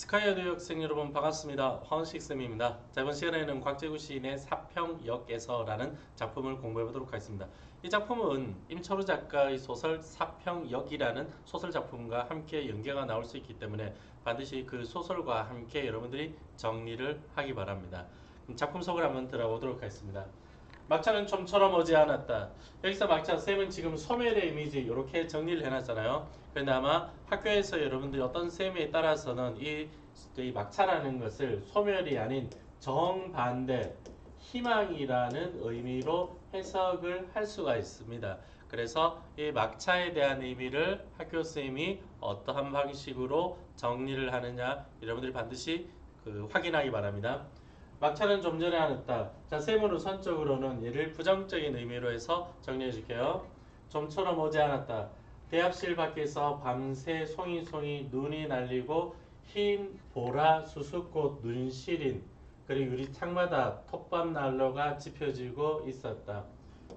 스카이어드 학생 여러분 반갑습니다. 황원식 쌤입니다. 자, 이번 시간에는 곽재구 시인의 사평역에서라는 작품을 공부해 보도록 하겠습니다. 이 작품은 임철우 작가의 소설 사평역이라는 소설 작품과 함께 연계가 나올 수 있기 때문에 반드시 그 소설과 함께 여러분들이 정리를 하기 바랍니다. 작품 속을 한번 들어보도록 하겠습니다. 막차는 좀처럼 오지 않았다. 여기서 막차 쌤은 지금 소멸의 이미지 이렇게 정리를 해놨잖아요. 그런데 아마 학교에서 여러분들이 어떤 쌤에 따라서는 이, 이 막차라는 것을 소멸이 아닌 정반대 희망이라는 의미로 해석을 할 수가 있습니다. 그래서 이 막차에 대한 의미를 학교 쌤이 어떠한 방식으로 정리를 하느냐 여러분들이 반드시 그 확인하기 바랍니다. 막차는 좀 전에 안 했다. 자, 셈은 우선적으로는 얘를 부정적인 의미로 해서 정리해 줄게요. 좀처럼 오지 않았다. 대합실 밖에서 밤새 송이송이 눈이 날리고 흰 보라 수수꽃 눈시린 그리고 유리 창마다 톱밥 난로가 지펴지고 있었다.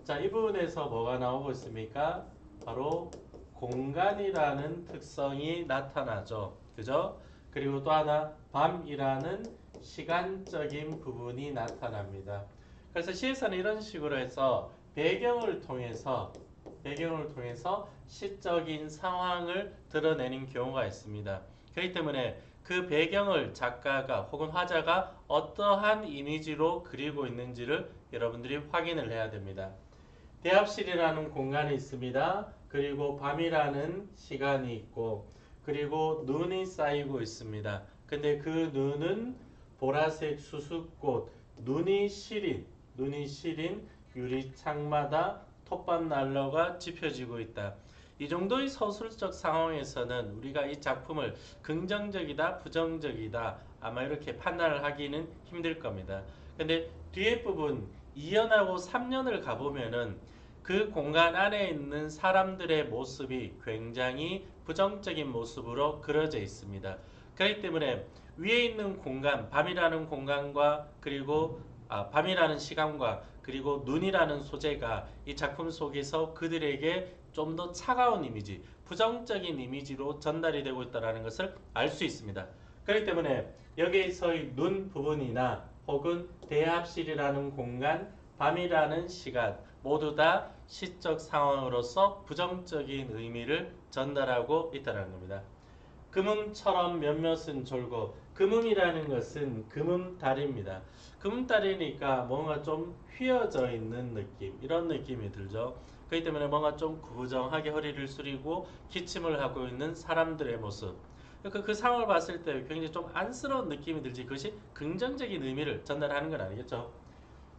자, 이 부분에서 뭐가 나오고 있습니까? 바로 공간이라는 특성이 나타나죠. 그죠? 그리고 또 하나 밤이라는 시간적인 부분이 나타납니다. 그래서 시에서는 이런 식으로 해서 배경을 통해서 배경을 통해서 시적인 상황을 드러내는 경우가 있습니다. 그렇기 때문에 그 배경을 작가가 혹은 화자가 어떠한 이미지로 그리고 있는지를 여러분들이 확인을 해야 됩니다. 대합실이라는 공간이 있습니다. 그리고 밤이라는 시간이 있고 그리고 눈이 쌓이고 있습니다. 근데 그 눈은 보라색 수수꽃, 눈이 시린, 눈이 시린 유리창마다 톱밥 난로가 지펴지고 있다. 이 정도의 서술적 상황에서는 우리가 이 작품을 긍정적이다, 부정적이다 아마 이렇게 판단을 하기는 힘들 겁니다. 근데 뒤에 부분 2년하고 3년을 가보면은 그 공간 안에 있는 사람들의 모습이 굉장히 부정적인 모습으로 그려져 있습니다. 그렇기 때문에 위에 있는 공간, 밤이라는 공간과 그리고 아, 밤이라는 시간과 그리고 눈이라는 소재가 이 작품 속에서 그들에게 좀 더 차가운 이미지, 부정적인 이미지로 전달이 되고 있다는 것을 알 수 있습니다. 그렇기 때문에 여기에서의 눈 부분이나 혹은 대합실이라는 공간, 밤이라는 시간 모두 다 시적 상황으로서 부정적인 의미를 전달하고 있다는 겁니다. 금음처럼 몇몇은 졸고 금음이라는 것은 금음달입니다. 금음달이니까 뭔가 좀 휘어져 있는 느낌 이런 느낌이 들죠. 그렇기 때문에 뭔가 좀 구부정하게 허리를 숙이고 기침을 하고 있는 사람들의 모습 그, 그 상황을 봤을 때 굉장히 좀 안쓰러운 느낌이 들지 그것이 긍정적인 의미를 전달하는 건 아니겠죠.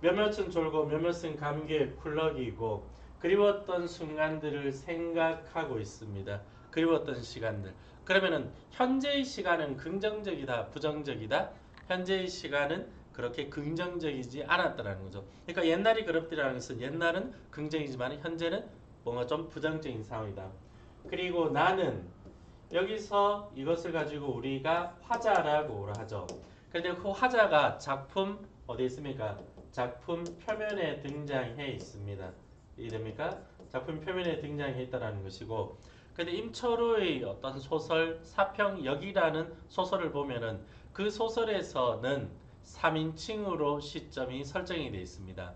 몇몇은 졸고 몇몇은 감기에 쿨럭이고 그리웠던 순간들을 생각하고 있습니다. 그리웠던 시간들. 그러면은 현재의 시간은 긍정적이다, 부정적이다? 현재의 시간은 그렇게 긍정적이지 않았다라는 거죠. 그러니까 옛날이 그렇더라는 것은 옛날은 긍정이지만 현재는 뭔가 좀 부정적인 상황이다. 그리고 나는 여기서 이것을 가지고 우리가 화자라고 하죠. 그런데 그 화자가 작품 어디 있습니까? 작품 표면에 등장해 있습니다. 이해됩니까? 작품 표면에 등장해 있다는 것이고 근데 임철우의 어떤 소설 사평역이라는 소설을 보면은 그 소설에서는 3인칭으로 시점이 설정이 되어 있습니다.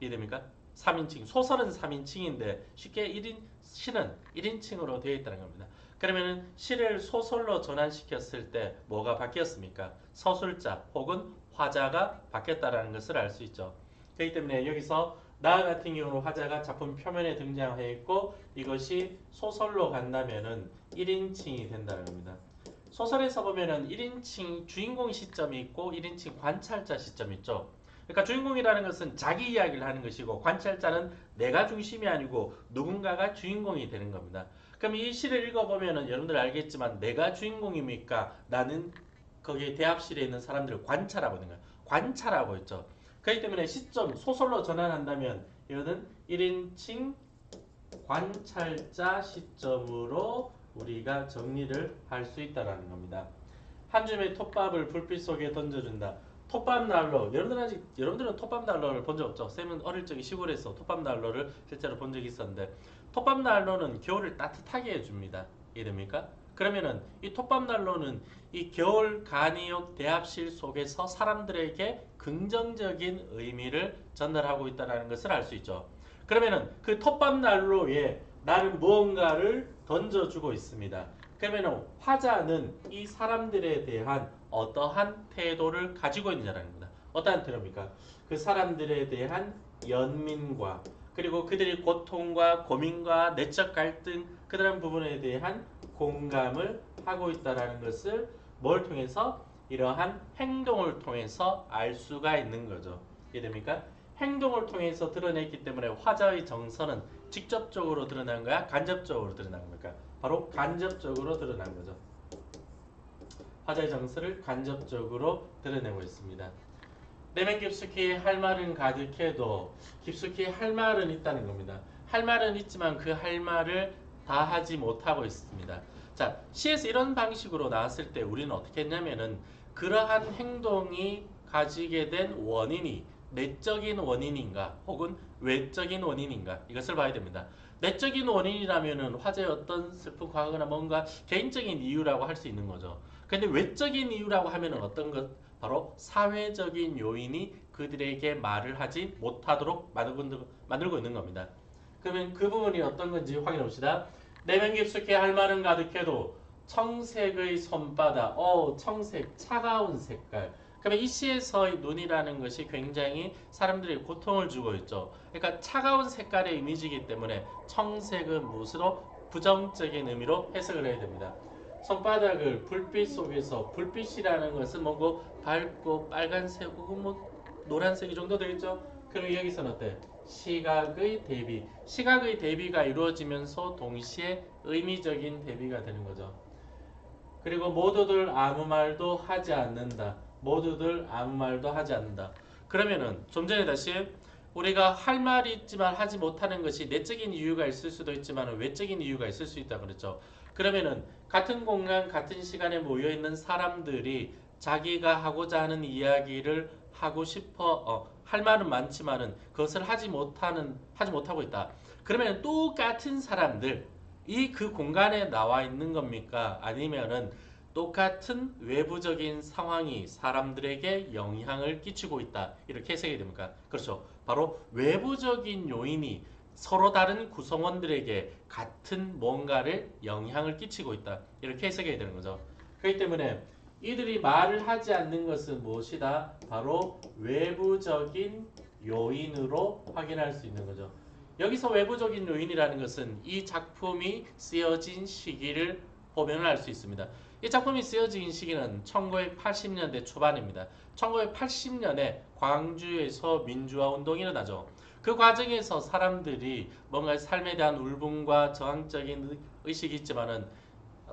이해됩니까? 3인칭. 소설은 3인칭인데 쉽게 1인 시는 1인칭으로 되어 있다는 겁니다. 그러면은 시를 소설로 전환시켰을 때 뭐가 바뀌었습니까? 서술자 혹은 화자가 바뀌었다는 것을 알 수 있죠. 그렇기 때문에 여기서 나 같은 경우는 화자가 작품 표면에 등장해 있고 이것이 소설로 간다면은 1인칭이 된다는 겁니다. 소설에서 보면은 1인칭 주인공 시점이 있고 1인칭 관찰자 시점이 있죠. 그러니까 주인공이라는 것은 자기 이야기를 하는 것이고 관찰자는 내가 중심이 아니고 누군가가 주인공이 되는 겁니다. 그럼 이 시를 읽어보면은 여러분들 알겠지만 내가 주인공입니까? 나는 거기에 대합실에 있는 사람들을 관찰하고 있는 거예요. 관찰하고 있죠. 그렇기 때문에 시점 소설로 전환한다면 이거는 1인칭 관찰자 시점으로 우리가 정리를 할 수 있다라는 겁니다. 한 줌의 톱밥을 불빛 속에 던져준다. 톱밥 난로. 여러분들 아직 여러분들은 톱밥 난로를 본 적 없죠? 쌤은 어릴 적에 시골에서 톱밥 난로를 실제로 본 적이 있었는데 톱밥 난로는 겨울을 따뜻하게 해줍니다. 이해됩니까? 그러면은 이 톱밥 난로는 이 겨울 간이역 대합실 속에서 사람들에게 긍정적인 의미를 전달하고 있다는 것을 알 수 있죠. 그러면은 그 톱밥 난로에 나는 무언가를 던져주고 있습니다. 그러면은 화자는 이 사람들에 대한 어떠한 태도를 가지고 있느냐는 겁니다. 어떠한 태도입니까? 그 사람들에 대한 연민과 그리고 그들의 고통과 고민과 내적 갈등 그런 부분에 대한 공감을 하고 있다라는 것을 뭘 통해서 이러한 행동을 통해서 알 수가 있는 거죠. 이해됩니까? 행동을 통해서 드러냈기 때문에 화자의 정서는 직접적으로 드러난 거야, 간접적으로 드러난 겁니까? 바로 간접적으로 드러난 거죠. 화자의 정서를 간접적으로 드러내고 있습니다. 내면 깊숙이 할 말은 가득해도 깊숙이 할 말은 있다는 겁니다. 할 말은 있지만 그 할 말을 다 하지 못하고 있습니다. 자, 시에서 이런 방식으로 나왔을 때 우리는 어떻게 했냐면은 그러한 행동이 가지게 된 원인이 내적인 원인인가 혹은 외적인 원인인가 이것을 봐야 됩니다. 내적인 원인이라면은 어떤 슬픈 과거나 뭔가 개인적인 이유라고 할 수 있는 거죠. 근데 외적인 이유라고 하면은 어떤 것 바로 사회적인 요인이 그들에게 말을 하지 못하도록 만들고 있는 겁니다. 그러면 그 부분이 어떤 건지 확인해 봅시다. 내면 깊숙이 할 말은 가득해도 청색의 손바닥, 어 청색, 차가운 색깔. 그러면 이 시에서의 눈이라는 것이 굉장히 사람들이 고통을 주고 있죠. 그러니까 차가운 색깔의 이미지이기 때문에 청색은 무엇으로 부정적인 의미로 해석을 해야 됩니다. 손바닥을 불빛 속에서 불빛이라는 것은 뭐고 밝고 빨간색 혹은 뭐 노란색 이 정도 되겠죠. 그럼 여기서는 어때? 시각의 대비. 시각의 대비가 이루어지면서 동시에 의미적인 대비가 되는 거죠. 그리고 모두들 아무 말도 하지 않는다. 모두들 아무 말도 하지 않는다. 그러면은 좀 전에 다시 우리가 할 말이 있지만 하지 못하는 것이 내적인 이유가 있을 수도 있지만 외적인 이유가 있을 수 있다 그랬죠. 그러면은 같은 공간 같은 시간에 모여 있는 사람들이 자기가 하고자 하는 이야기를 하고 싶어 어, 할 말은 많지만은 그것을 하지 못하는 하지 못하고 있다. 그러면 똑같은 사람들 이 그 공간에 나와 있는 겁니까? 아니면은 똑같은 외부적인 상황이 사람들에게 영향을 끼치고 있다. 이렇게 해석이 됩니까? 그렇죠. 바로 외부적인 요인이 서로 다른 구성원들에게 같은 뭔가를 영향을 끼치고 있다. 이렇게 해석해야 되는 거죠. 그렇기 때문에 이들이 말을 하지 않는 것은 무엇이다? 바로 외부적인 요인으로 확인할 수 있는 거죠. 여기서 외부적인 요인이라는 것은 이 작품이 쓰여진 시기를 보면 알 수 있습니다. 이 작품이 쓰여진 시기는 1980년대 초반입니다. 1980년에 광주에서 민주화 운동이 일어나죠. 그 과정에서 사람들이 뭔가 삶에 대한 울분과 저항적인 의식이 있지만은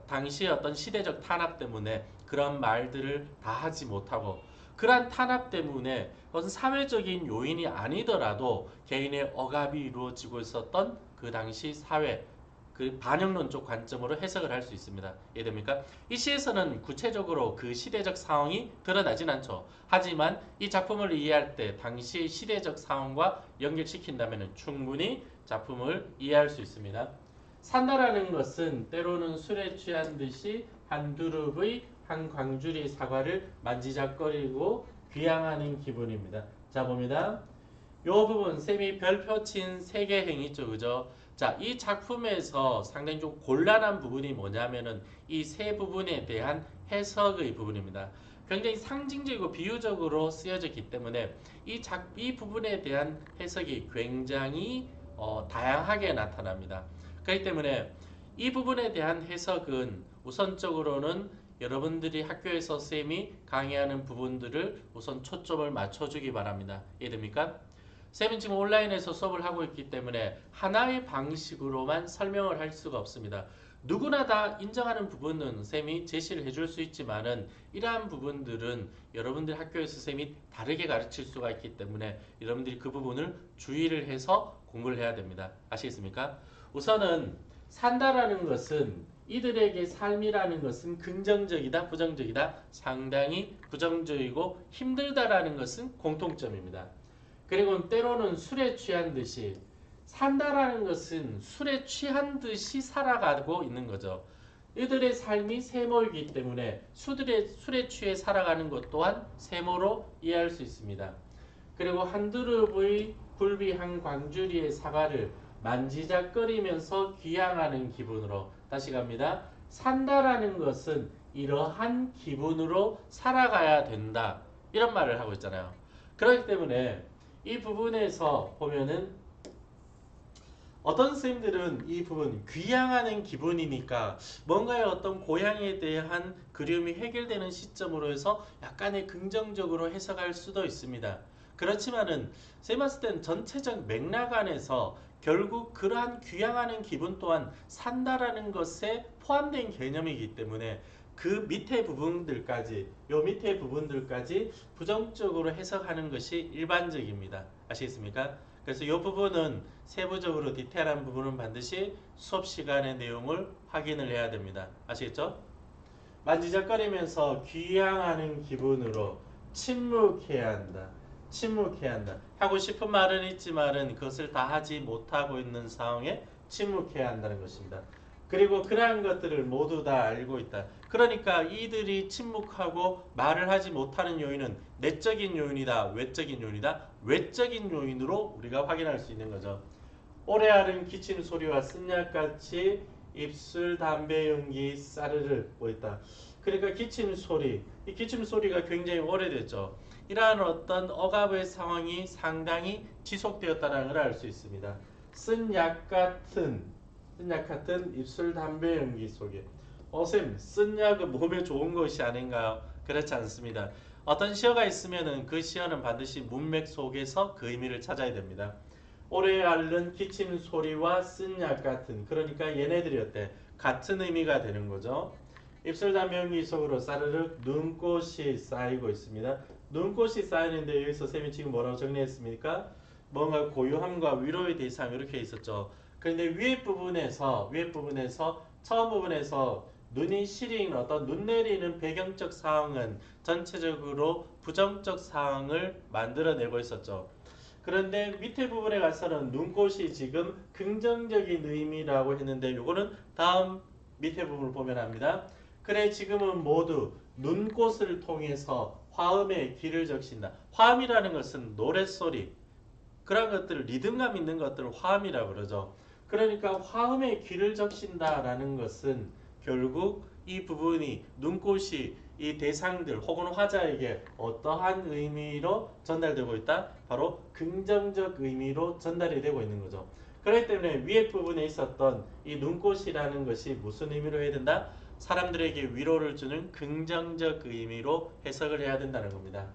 당시의 어떤 시대적 탄압 때문에 그런 말들을 다 하지 못하고 그러한 탄압 때문에 그것은 사회적인 요인이 아니더라도 개인의 억압이 이루어지고 있었던 그 당시 사회 그 반영론적 관점으로 해석을 할 수 있습니다. 이해됩니까? 이 시에서는 구체적으로 그 시대적 상황이 드러나진 않죠. 하지만 이 작품을 이해할 때 당시의 시대적 상황과 연결시킨다면 충분히 작품을 이해할 수 있습니다. 산다라는 것은 때로는 술에 취한 듯이 한 그룹의 한 광주리 사과를 만지작거리고 귀향하는 기분입니다. 자 봅니다. 요 부분 쌤이 별표 친 세 개 행위죠, 그죠? 자, 이 작품에서 상당히 좀 곤란한 부분이 뭐냐면은 이 세 부분에 대한 해석의 부분입니다. 굉장히 상징적이고 비유적으로 쓰여졌기 때문에 이, 작, 이 부분에 대한 해석이 굉장히 어, 다양하게 나타납니다. 그렇기 때문에 이 부분에 대한 해석은 우선적으로는 여러분들이 학교에서 쌤이 강의하는 부분들을 우선 초점을 맞춰주기 바랍니다. 이해됩니까? 쌤은 지금 온라인에서 수업을 하고 있기 때문에 하나의 방식으로만 설명을 할 수가 없습니다. 누구나 다 인정하는 부분은 쌤이 제시를 해줄 수 있지만은 이러한 부분들은 여러분들 학교에서 쌤이 다르게 가르칠 수가 있기 때문에 여러분들이 그 부분을 주의를 해서 공부를 해야 됩니다. 아시겠습니까? 우선은 산다라는 것은 이들에게 삶이라는 것은 긍정적이다, 부정적이다, 상당히 부정적이고 힘들다라는 것은 공통점입니다. 그리고 때로는 술에 취한 듯이 산다라는 것은 술에 취한 듯이 살아가고 있는 거죠. 이들의 삶이 세모이기 때문에 수들의 술에 취해 살아가는 것 또한 세모로 이해할 수 있습니다. 그리고 한 그룹의 굴비 한 광주리의 사과를 만지작거리면서 귀향하는 기분으로 다시 갑니다. 산다라는 것은 이러한 기분으로 살아가야 된다. 이런 말을 하고 있잖아요. 그렇기 때문에 이 부분에서 보면은 어떤 선생님들은 이 부분 귀향하는 기분이니까 뭔가의 어떤 고향에 대한 그리움이 해결되는 시점으로 해서 약간의 긍정적으로 해석할 수도 있습니다. 그렇지만은 땐 전체적 맥락 안에서 결국 그러한 귀향하는 기분 또한 산다라는 것에 포함된 개념이기 때문에 그 밑에 부분들까지 요 밑에 부분들까지 부정적으로 해석하는 것이 일반적입니다. 아시겠습니까? 그래서 이 부분은 세부적으로 디테일한 부분은 반드시 수업 시간의 내용을 확인을 해야 됩니다. 아시겠죠? 만지작거리면서 귀향하는 기분으로 침묵해야 한다. 침묵해야 한다. 하고 싶은 말은 있지만은 그것을 다 하지 못하고 있는 상황에 침묵해야 한다는 것입니다. 그리고 그러한 것들을 모두 다 알고 있다. 그러니까 이들이 침묵하고 말을 하지 못하는 요인은 내적인 요인이다, 외적인 요인이다. 외적인 요인으로 우리가 확인할 수 있는 거죠. 오래 앓은 기침 소리와 쓴약같이 입술 담배 연기 싸르르 보였다. 그러니까 기침 소리, 이 기침 소리가 굉장히 오래됐죠. 이러한 어떤 억압의 상황이 상당히 지속되었다는 걸 알 수 있습니다. 쓴약 같은 쓴 약 같은 입술 담배 연기 속에 어쌤 쓴 약은 몸에 좋은 것이 아닌가요? 그렇지 않습니다. 어떤 시어가 있으면은 그 시어는 반드시 문맥 속에서 그 의미를 찾아야 됩니다. 오래 앓는 기침 소리와 쓴 약 같은 그러니까 얘네들이 어때? 같은 의미가 되는 거죠. 입술 담배 연기 속으로 싸르륵 눈꽃이 쌓이고 있습니다. 눈꽃이 쌓이는데 여기서 쌤이 지금 뭐라고 정리했습니까? 뭔가 고요함과 위로의 대상 이렇게 있었죠. 그런데 위에 부분에서 위에 부분에서 처음 부분에서 눈이 시린 어떤 눈 내리는 배경적 상황은 전체적으로 부정적 상황을 만들어내고 있었죠. 그런데 밑에 부분에 가서는 눈꽃이 지금 긍정적인 의미라고 했는데 이거는 다음 밑에 부분을 보면 합니다. 그래 지금은 모두 눈꽃을 통해서 화음의 길을 적신다. 화음이라는 것은 노랫소리 그런 것들을 리듬감 있는 것들을 화음이라고 그러죠. 그러니까 화음의 길을 적신다라는 것은 결국 이 부분이 눈꽃이 이 대상들 혹은 화자에게 어떠한 의미로 전달되고 있다? 바로 긍정적 의미로 전달이 되고 있는 거죠. 그렇기 때문에 위에 부분에 있었던 이 눈꽃이라는 것이 무슨 의미로 해야 된다? 사람들에게 위로를 주는 긍정적 의미로 해석을 해야 된다는 겁니다.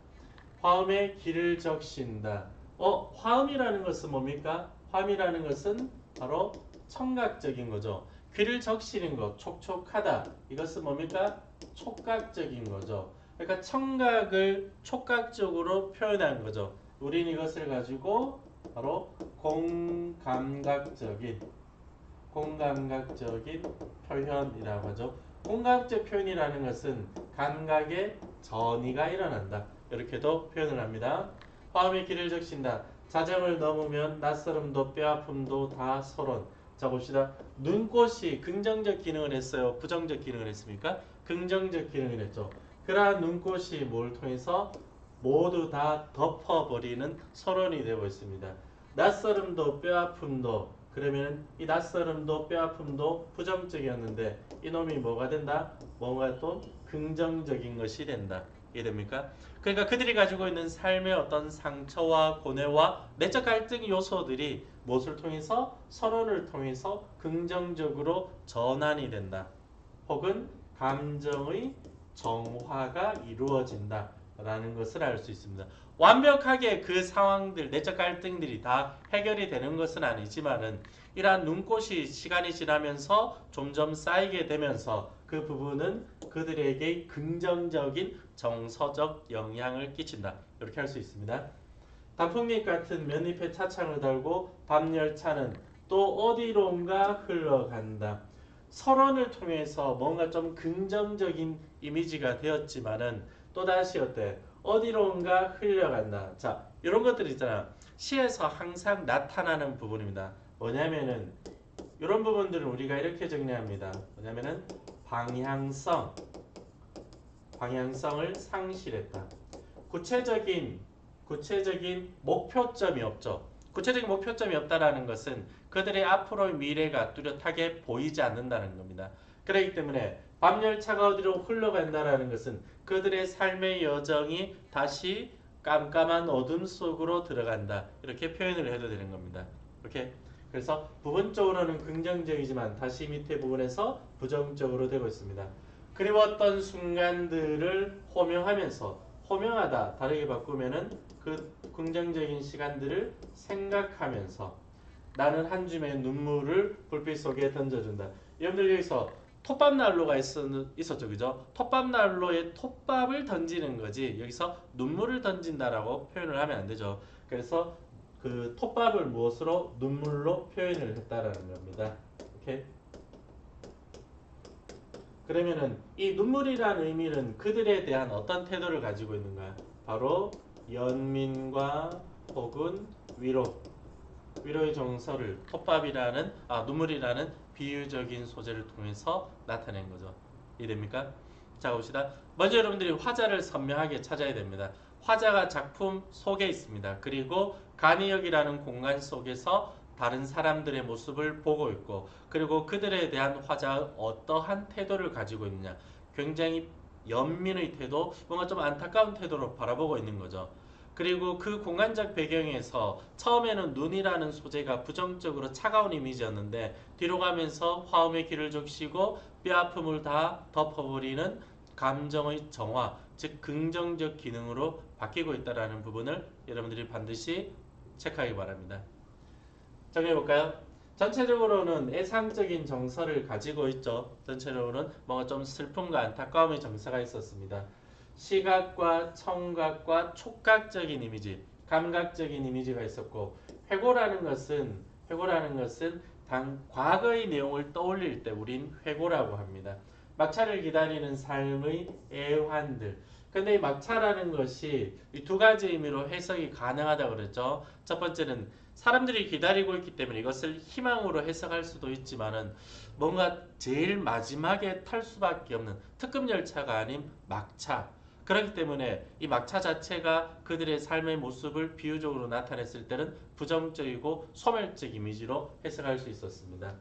화음의 길을 적신다. 어, 화음이라는 것은 뭡니까? 화음이라는 것은 바로 청각적인 거죠. 귀를 적시는 것, 촉촉하다. 이것은 뭡니까? 촉각적인 거죠. 그러니까 청각을 촉각적으로 표현한 거죠. 우리는 이것을 가지고 바로 공감각적인 공감각적인 표현이라고 하죠. 공감적 표현이라는 것은 감각의 전이가 일어난다. 이렇게도 표현을 합니다. 화음의 길을 적신다. 자정을 넘으면 낯설음도 뼈아픔도 다 서론. 자 봅시다. 눈꽃이 긍정적 기능을 했어요. 부정적 기능을 했습니까? 긍정적 기능을 했죠. 그러한 눈꽃이 뭘 통해서 모두 다 덮어버리는 서론이 되고 있습니다. 낯설음도 뼈아픔도 그러면 이 낯설음도 뼈아픔도 부정적이었는데 이놈이 뭐가 된다? 뭔가 또 긍정적인 것이 된다. 이해됩니까? 그러니까 그들이 가지고 있는 삶의 어떤 상처와 고뇌와 내적 갈등 요소들이 무엇을 통해서 서론을 통해서 긍정적으로 전환이 된다. 혹은 감정의 정화가 이루어진다. 라는 것을 알 수 있습니다. 완벽하게 그 상황들, 내적 갈등들이 다 해결이 되는 것은 아니지만은 이러한 눈꽃이 시간이 지나면서 점점 쌓이게 되면서 그 부분은 그들에게 긍정적인 정서적 영향을 끼친다. 이렇게 할 수 있습니다. 단풍잎 같은 면잎에 차창을 달고 밤 열차는 또 어디론가 흘러간다. 설원을 통해서 뭔가 좀 긍정적인 이미지가 되었지만은 또다시 어때? 어디론가 흘러간다. 자, 이런 것들 있잖아. 시에서 항상 나타나는 부분입니다. 뭐냐면은 이런 부분들을 우리가 이렇게 정리합니다. 뭐냐면은 방향성 방향성을 상실했다. 구체적인 구체적인 목표점이 없죠. 구체적인 목표점이 없다라는 것은 그들의 앞으로의 미래가 뚜렷하게 보이지 않는다는 겁니다. 그렇기 때문에 밤열차가 어디로 흘러간다라는 것은 그들의 삶의 여정이 다시 깜깜한 어둠 속으로 들어간다. 이렇게 표현을 해도 되는 겁니다. 이렇게 그래서 부분적으로는 긍정적이지만 다시 밑에 부분에서 부정적으로 되고 있습니다. 그리웠던 순간들을 호명하면서 호명하다 다르게 바꾸면은 그 긍정적인 시간들을 생각하면서 나는 한 줌의 눈물을 불빛 속에 던져준다. 여러분들 여기서 톱밥 난로가 있었, 있었죠, 그죠? 톱밥 난로에 톱밥을 던지는 거지 여기서 눈물을 던진다라고 표현을 하면 안 되죠. 그래서 그 톱밥을 무엇으로 눈물로 표현을 했다라는 겁니다. 오케이. 그러면은 이 눈물이라는 의미는 그들에 대한 어떤 태도를 가지고 있는가? 바로 연민과 혹은 위로, 위로의 정서를 톱밥이라는 아 눈물이라는 비유적인 소재를 통해서 나타낸 거죠. 이해됩니까? 자 봅시다. 먼저 여러분들이 화자를 선명하게 찾아야 됩니다. 화자가 작품 속에 있습니다. 그리고 간이역이라는 공간 속에서 다른 사람들의 모습을 보고 있고 그리고 그들에 대한 화자가 어떠한 태도를 가지고 있느냐. 굉장히 연민의 태도 뭔가 좀 안타까운 태도로 바라보고 있는 거죠. 그리고 그 공간적 배경에서 처음에는 눈이라는 소재가 부정적으로 차가운 이미지였는데 뒤로 가면서 화음의 길을 적시고 뼈아픔을 다 덮어버리는 감정의 정화 즉 긍정적 기능으로 바뀌고 있다는 부분을 여러분들이 반드시 체크하기 바랍니다. 정해볼까요? 전체적으로는 애상적인 정서를 가지고 있죠. 전체적으로는 뭔가 좀 슬픔과 안타까움의 정서가 있었습니다. 시각과 청각과 촉각적인 이미지, 감각적인 이미지가 있었고 회고라는 것은 회고라는 것은 당 과거의 내용을 떠올릴 때 우린 회고라고 합니다. 막차를 기다리는 삶의 애환들. 근데 이 막차라는 것이 이 두 가지 의미로 해석이 가능하다고 그랬죠. 첫 번째는 사람들이 기다리고 있기 때문에 이것을 희망으로 해석할 수도 있지만은 뭔가 제일 마지막에 탈 수밖에 없는 특급 열차가 아닌 막차. 그렇기 때문에 이 막차 자체가 그들의 삶의 모습을 비유적으로 나타냈을 때는 부정적이고 소멸적 이미지로 해석할 수 있었습니다.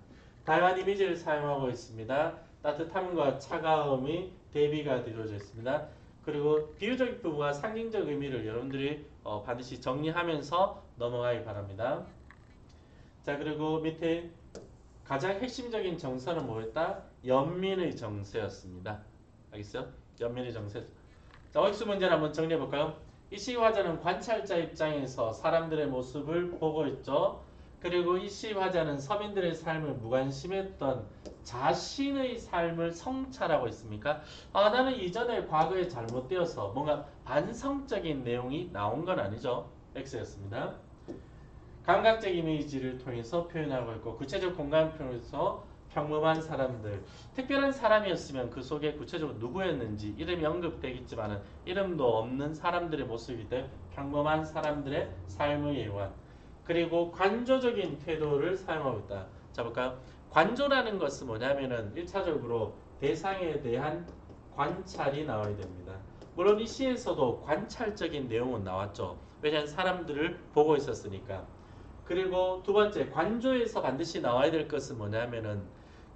다양한 이미지를 사용하고 있습니다. 따뜻함과 차가움이 대비가 되어져 있습니다. 그리고 비유적 부분과 상징적 의미를 여러분들이 어, 반드시 정리하면서 넘어가기 바랍니다. 자 그리고 밑에 가장 핵심적인 정서는 뭐였다? 연민의 정서였습니다. 알겠어요? 연민의 정서. 자 옥수 문제를 한번 정리해 볼까요? 이 시화자는 관찰자 입장에서 사람들의 모습을 보고 있죠. 그리고 이 시화자는 서민들의 삶을 무관심했던 자신의 삶을 성찰하고 있습니까? 아 나는 이전에 과거에 잘못되어서 뭔가 반성적인 내용이 나온 건 아니죠. X였습니다. 감각적 이미지를 통해서 표현하고 있고 구체적 공간 표현에서 평범한 사람들 특별한 사람이었으면 그 속에 구체적으로 누구였는지 이름이 언급되겠지만 이름도 없는 사람들의 모습이 때 평범한 사람들의 삶의 예환 그리고 관조적인 태도를 사용하고 있다. 자 볼까요? 관조라는 것은 뭐냐면은 1차적으로 대상에 대한 관찰이 나와야 됩니다. 물론 이 시에서도 관찰적인 내용은 나왔죠. 왜냐하면 사람들을 보고 있었으니까. 그리고 두 번째 관조에서 반드시 나와야 될 것은 뭐냐면은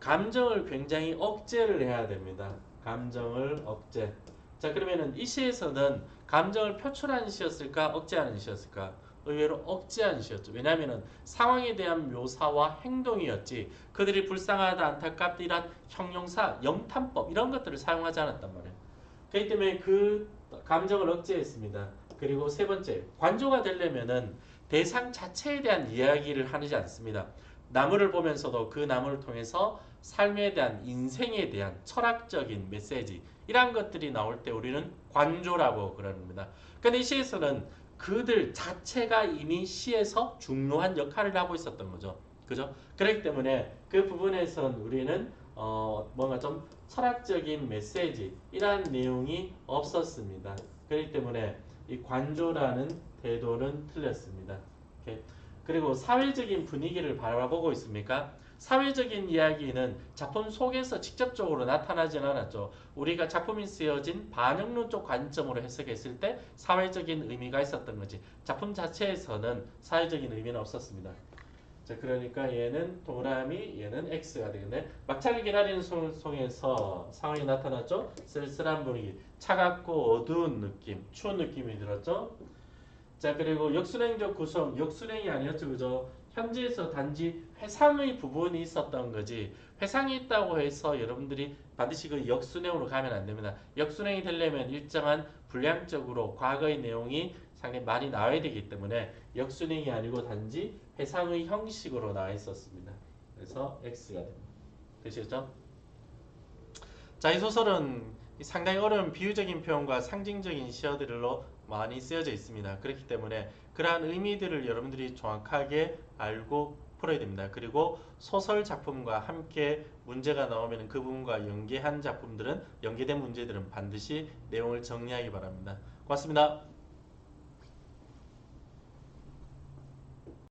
감정을 굉장히 억제를 해야 됩니다. 감정을 억제. 자 그러면은 이 시에서는 감정을 표출하는 시였을까 억제하는 시였을까? 의외로 억제한 시였죠. 왜냐하면 상황에 대한 묘사와 행동이었지 그들이 불쌍하다 안타깝다 이런 형용사, 영탄법 이런 것들을 사용하지 않았단 말이에요. 그렇기 때문에 그 감정을 억제했습니다. 그리고 세 번째 관조가 되려면은 대상 자체에 대한 이야기를 하지 않습니다. 나무를 보면서도 그 나무를 통해서 삶에 대한 인생에 대한 철학적인 메시지 이러한 것들이 나올 때 우리는 관조라고 그럽니다. 근데 이 시에서는 그들 자체가 이미 시에서 중요한 역할을 하고 있었던 거죠. 그죠? 그렇기 때문에 그 부분에선 우리는 어 뭔가 좀 철학적인 메시지 이러한 내용이 없었습니다. 그렇기 때문에 이 관조라는 태도는 틀렸습니다. 오케이. 그리고 사회적인 분위기를 바라보고 있습니까? 사회적인 이야기는 작품 속에서 직접적으로 나타나진 않았죠. 우리가 작품이 쓰여진 반영론적 관점으로 해석했을 때 사회적인 의미가 있었던 거지. 작품 자체에서는 사회적인 의미는 없었습니다. 자, 그러니까 얘는 동그라미, 얘는 X가 되겠네. 막차를 기다리는 송- 속에서 상황이 나타났죠. 쓸쓸한 분위기, 차갑고 어두운 느낌, 추운 느낌이 들었죠. 자, 그리고 역순행적 구성, 역순행이 아니었죠, 그죠? 현지에서 단지 회상의 부분이 있었던 거지. 회상이 있다고 해서 여러분들이 반드시 그 역순행으로 가면 안 됩니다. 역순행이 되려면 일정한 분량적으로 과거의 내용이 상당히 많이 나와야 되기 때문에 역순행이 아니고 단지 회상의 형식으로 나와 있었습니다. 그래서 X가 됩니다. 되시겠죠? 자, 이 소설은 이 상당히 어려운 비유적인 표현과 상징적인 시어들로 많이 쓰여져 있습니다. 그렇기 때문에 그러한 의미들을 여러분들이 정확하게 알고 풀어야 됩니다. 그리고 소설 작품과 함께 문제가 나오면 그 부분과 연계한 작품들은 연계된 문제들은 반드시 내용을 정리하기 바랍니다. 고맙습니다.